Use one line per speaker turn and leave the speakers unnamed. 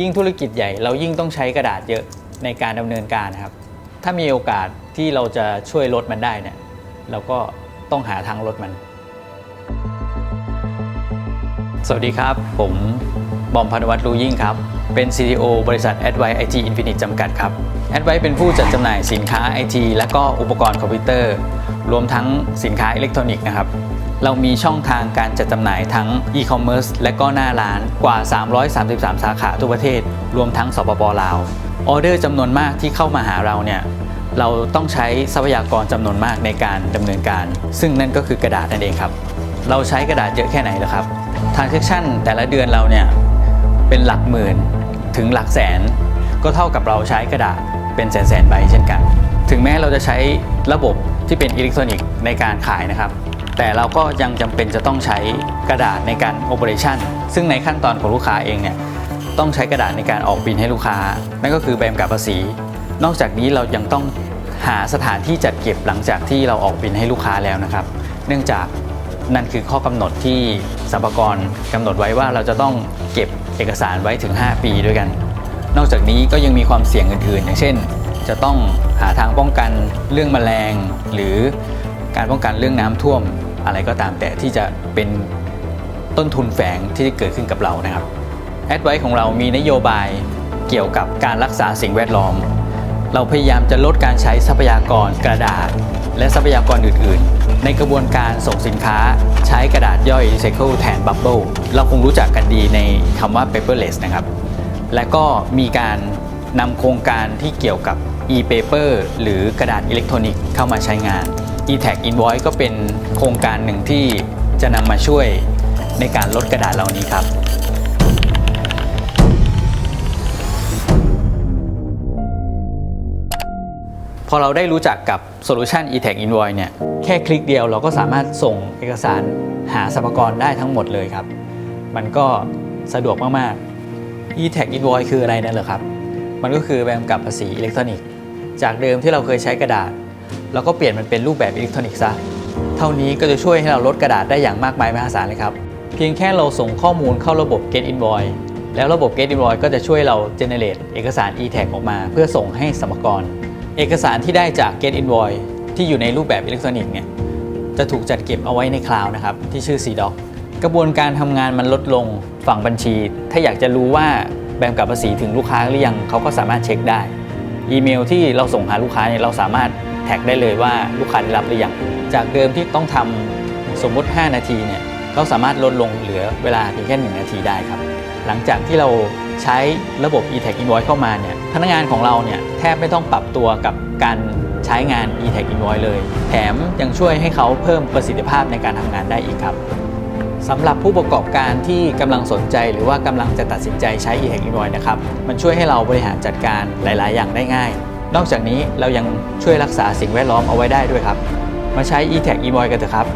ยิ่งธุรกิจใหญ่เรายิ่งต้องใช้กระดาษเยอะในการดำเนินการนะครับ ถ้ามีโอกาสที่เราจะช่วยลดมันได้เนี่ยเราก็ต้องหาทางลดมัน สวัสดีครับ ผมบอมพันวัตรลูยิ่งครับ เป็น CTO บริษัท Advice IT Infinite จำกัดครับ Advice เป็นผู้จัดจำหน่ายสินค้า IT และก็อุปกรณ์คอมพิวเตอร์ รวมทั้งสินค้าอิเล็กทรอนิกส์นะครับ เรามีช่องทางการจัดจำหน่ายทั้ง e-commerce และก็หน้าร้านกว่า 333 สาขาทั่วประเทศ รวมทั้งสปปลาวออเดอร์จำนวนมากที่เข้ามาหาเราเนี่ยเราต้องใช้ทรัพยากรจำนวนมากในการดำเนินการ ซึ่งนั่นก็คือกระดาษนั่นเองครับ เราใช้กระดาษเยอะแค่ไหนล่ะครับ transaction แต่ละเดือนเราเนี่ยเป็นหลักหมื่นถึงหลักแสน ก็เท่ากับเราใช้กระดาษ เป็นแสนแสนๆใบเช่นกัน ถึงแม้เราจะใช้ระบบที่เป็นอิเล็กทรอนิกส์ในการขายนะครับ แต่เราก็ยังจำเป็นจะต้องใช้กระดาษในการ operation ซึ่งในขั้นตอนของลูกค้าเองเนี่ยต้องใช้กระดาษในการออกบินให้ลูกค้า นั่นก็คือใบกำกับภาษี นอกจากนี้เรายังต้องหาสถานที่จัดเก็บหลังจากที่เราออกบินให้ลูกค้าแล้วนะครับ เนื่องจากนั่นคือข้อกำหนดที่สรรพากรกำหนดไว้ว่าเราจะต้องเก็บเอกสารไว้ถึง 5 ปีด้วยกัน นอกจากนี้ก็ยังมีความเสี่ยงอื่นๆ อย่างเช่น จะต้องหาทางป้องกันเรื่องแมลง หรือการป้องกันเรื่องน้ำท่วมอะไรก็ตามแต่ที่จะเป็นต้นทุนแฝงที่เกิดขึ้นกับเรานะครับแอดไวของเรามีนโยบายเกี่ยวกับการรักษาสิ่งแวดล้อม เราพยายามจะลดการใช้ทรัพยากรกระดาษ และทรัพยากรอื่น ๆ ในกระบวนการส่งสินค้าใช้กระดาษย่อยรีไซเคิลแทนบับเบิลเราคงรู้จักกันดีในคำว่า paperless นะครับ และก็มีการนำโครงการที่เกี่ยวกับ e-paper หรือกระดาษอิเล็กทรอนิกส์เข้ามาใช้งาน e-tag invoice ก็เป็นโครงการหนึ่งที่จะนำมาช่วยในการลดกระดาษเหล่านี้ครับพอเราได้รู้จักกับโซลูชัน e-tag invoice เนี่ยแค่คลิกเดียวเราก็สามารถส่งเอกสารหาสรรพากรได้ทั้งหมดเลยครับ มันก็สะดวกมาก ๆ e-tag invoice คืออะไรนั่นเหรอครับ มันก็คือใบกำกับภาษีอิเล็กทรอนิกส์ จากเดิมที่เราเคยใช้กระดาษ เราก็เปลี่ยนมันเป็นรูปแบบอิเล็กทรอนิกส์ซะ เท่านี้ก็จะช่วยให้เราลดกระดาษได้อย่างมากมายมหาศาลเลยครับ เพียงแค่เราส่งข้อมูลเข้าระบบ get invoice แล้วระบบ get invoice ก็จะช่วยเรา generate เอกสาร e-tag ออกมา เพื่อส่งให้สรรพากร เอกสารที่ได้จาก get invoice ที่อยู่ในรูปแบบอิเล็กทรอนิกส์เนี่ย จะถูกจัดเก็บเอาไว้ในคลาวด์นะครับที่ชื่อ CDOC กระบวนการทำงานมันลดลงฝั่งบัญชี ถ้าอยากจะรู้ว่าแบมกับภาษีถึงลูกค้าหรือยังเขาก็สามารถเช็คได้ อีเมลที่เราส่งหาลูกค้าเนี่ยเราสามารถแท็กได้เลยว่าลูกค้าได้รับหรือยังจากเดิมที่ต้องทำสมมุติ 5 นาทีเนี่ยเราสามารถลดลงเหลือเวลาเพียงแค่1นาทีได้ครับ หลังจากที่เราใช้ระบบ e-tag invoice เข้ามาเนี่ยพนักงานของเราเนี่ยแทบไม่ต้องปรับตัวกับการใช้งาน e-tag invoice เลย แถมยังช่วยให้เขาเพิ่มประสิทธิภาพในการทำงานได้อีกครับ สำหรับผู้ประกอบการที่กำลังสนใจหรือว่ากำลังจะตัดสินใจใช้ e-hack invoice นะครับ มันช่วยให้เราบริหารจัดการหลาย ๆ อย่างได้ง่าย นอกจากนี้เรายังช่วยรักษาสิ่งแวดล้อมเอาไว้ได้ด้วยครับ มาใช้ e-hack invoice กันเถอะครับ